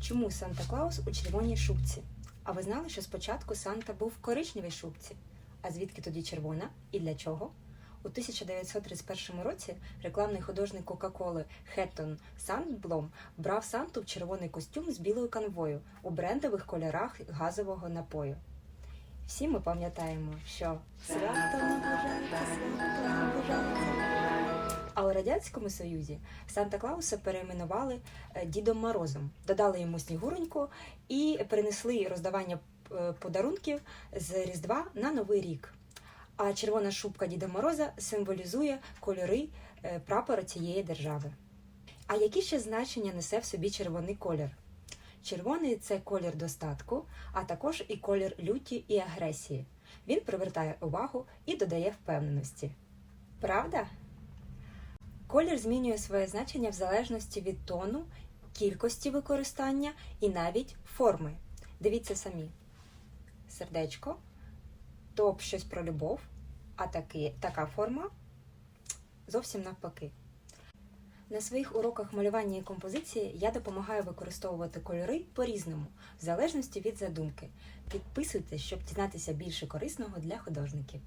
Чому Санта Клаус у червоній шубці? А ви знали, що спочатку Санта був в коричневій шубці? А звідки тоді червона і для чого? У 1931 році рекламний художник Кока-Коли Хеттон Сандблом брав Санту в червоний костюм з білою канвою у брендових кольорах газового напою. Всі ми пам'ятаємо, що свято наближається. А у Радянському Союзі Санта Клауса перейменували е, Дідом Морозом, додали йому снігуроньку і перенесли роздавання е, подарунків з Різдва на Новий рік. А червона шубка Діда Мороза символізує кольори е, прапора цієї держави. А які ще значення несе в собі червоний колір? Червоний це колір достатку, а також і колір люті і агресії. Він привертає увагу і додає впевненості. Правда? Колір змінює своє значення в залежності від тону, кількості використання і навіть форми. Дивіться самі: сердечко, топ щось про любов, а таки, така форма зовсім навпаки. На своїх уроках малювання і композиції я допомагаю використовувати кольори по-різному, в залежності від задумки. Підписуйтесь, щоб дізнатися більше корисного для художників.